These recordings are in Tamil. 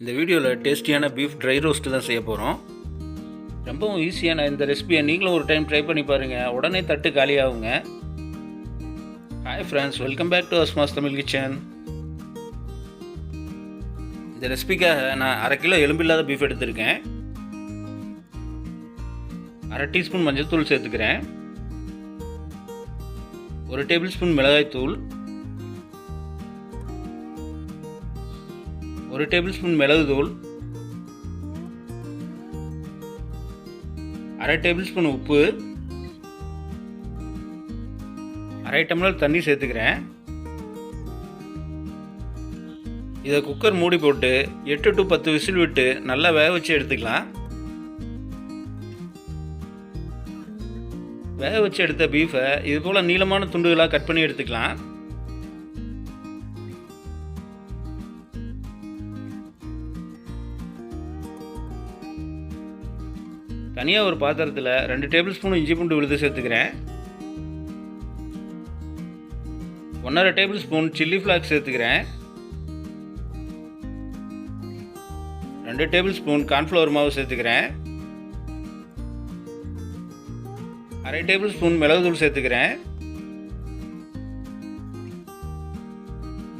இந்த வீடியோவில் டேஸ்டியான பீஃப் ட்ரை ரோஸ்ட்டு தான் செய்ய போகிறோம் ரொம்பவும் ஈஸியான இந்த ரெசிபியை நீங்களும் ஒரு டைம் ட்ரை பண்ணி பாருங்கள் உடனே தட்டு காலியாகுங்க hi friends welcome back to Asma's Tamil kitchen இந்த ரெசிபிக்காக நான் அரை கிலோ எலும்பில்லாத பீஃப் எடுத்திருக்கேன். அரை டீஸ்பூன் மஞ்சள்தூள் சேர்த்துக்கிறேன். ஒரு டேபிள் ஸ்பூன் மிளகாய்த்தூள். ஒரு டேபிள் ஸ்பூன் மிளகுத்தூள் அரை டேபிள் ஸ்பூன் உப்பு அரை டம்ளர் தண்ணி சேர்த்துக்கிறேன். இதை குக்கர் மூடி போட்டு எட்டு டு பத்து விசில் விட்டு நல்லா வேக வச்சு எடுத்துக்கலாம். வேக வச்சு எடுத்த பீஃபை இது போல் நீளமான துண்டுகளாக கட் பண்ணி எடுத்துக்கலாம். தனியாக ஒரு பாத்திரத்தில் ரெண்டு டேபிள் ஸ்பூன் இஞ்சி பூண்டு விழுது சேர்த்துக்கிறேன். ஒன்றரை டேபிள் ஸ்பூன் சில்லி ஃப்ளாக்ஸ் சேர்த்துக்கிறேன். ரெண்டு டேபிள் ஸ்பூன் கார்ன்ஃப்ளவர் மாவு சேர்த்துக்கிறேன். அரை டேபிள் ஸ்பூன் மிளகுத்தூள் சேர்த்துக்கிறேன்.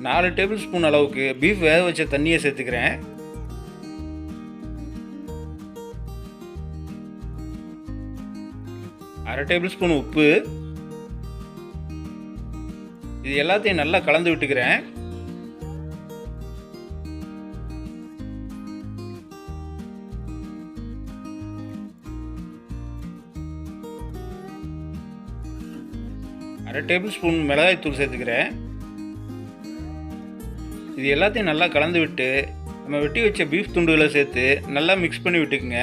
நாலு டேபிள் ஸ்பூன் அளவுக்கு பீஃப் வேக வச்ச தண்ணியை சேர்த்துக்கிறேன். அரை டேபிள் ஸ்பூன் உப்பு. இது எல்லாத்தையும் நல்லா கலந்து விட்டுக்கிறேன். அரை டேபிள் ஸ்பூன் மிளகாய் தூள் சேர்த்துக்கிறேன். இது எல்லாத்தையும் நல்லா கலந்து விட்டு நம்ம வெட்டி வச்ச பீஃப் துண்டுகளை சேர்த்து நல்லா மிக்ஸ் பண்ணி விட்டுக்குங்க.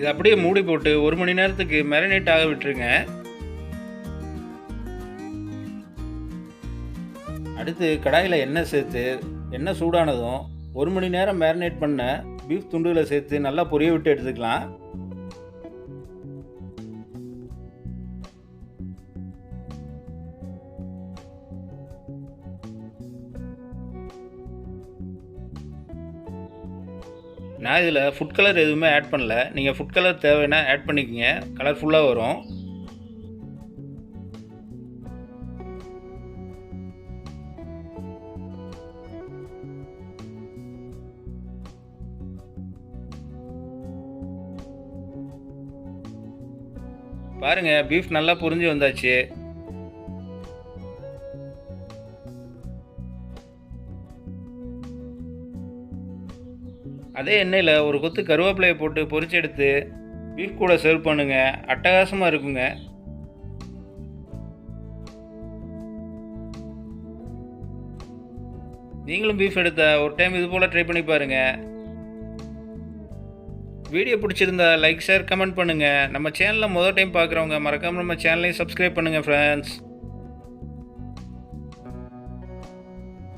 இது அப்படியே மூடி போட்டு ஒரு மணி நேரத்துக்கு மேரினேட் ஆக விட்டுருங்க. அடுத்து கடாயில் எண்ணெய் சேர்த்து எண்ணெய் சூடானதும் ஒரு மணி நேரம் மேரினேட் பண்ண பீஃப் துண்டுகளை சேர்த்து நல்லா பொரிய விட்டு எடுத்துக்கலாம். நான் இதில் ஃபுட் கலர் எதுவுமே ஆட் பண்ணல. நீங்கள் ஃபுட் கலர் தேவைன்னா ஆட் பண்ணிக்கோங்க. கலர்ஃபுல்லாக வரும். பாருங்கள் பீஃப் நல்லா புரிஞ்சு வந்தாச்சு. அதே எண்ணெயில் ஒரு கொத்து கருவேப்பிலையை போட்டு பொரிச்சு எடுத்து பீஃப் கூட சர்வ் பண்ணுங்க. அட்டகாசமாக இருக்குங்க. நீங்களும் பீஃப் எடுத்த ஒரு டைம் இது போல் ட்ரை பண்ணி பாருங்கள் வீடியோ பிடிச்சிருந்தா லைக் ஷேர் கமெண்ட் பண்ணுங்கள் நம்ம சேனலில் முதல் டைம் பார்க்குறவங்க மறக்காமல் நம்ம சேனலையும் சப்ஸ்கிரைப் பண்ணுங்கள் ஃப்ரெண்ட்ஸ்